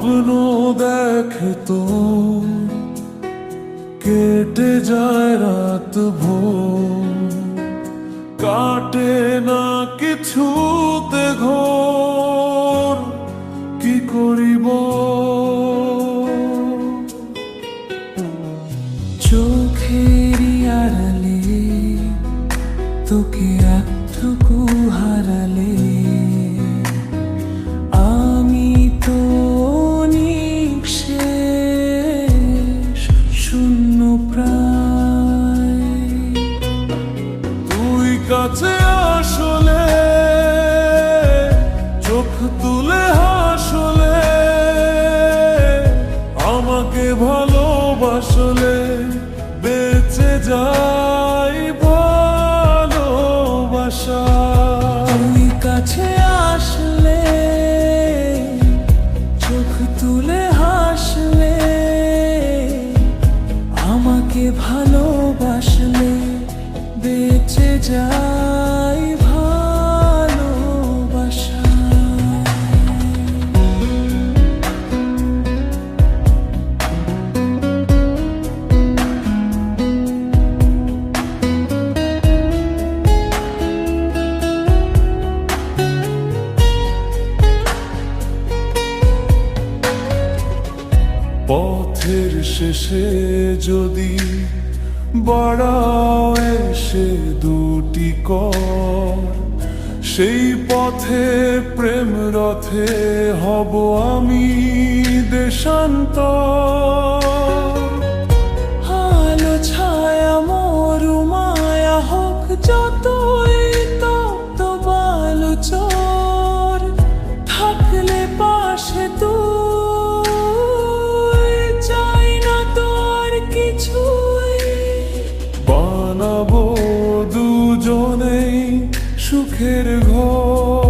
স্বপ্ন দেখে কেটে যায় রাত ভোর। কাটে না কিছুতে ঘোর, কি করিব? চোখেরই আড়ালে তোকে একটুকু হারালে। কাছে আসলে, চোখ তুলে হাসলে, আমাকে ভালোবাসলে বেঁচে যাই ভালোবাসা। তুই কাছে আসলে, চোখ তুলে হাসলে, আমাকে ভালোবাসলে বেঁচে যাই পথের শেষে যদি বাড়াও এসে দুটি কর সেই পথে প্রেম রথে হব আমি দেশান্তর। বানাবো দুজনেই সুখের ঘর।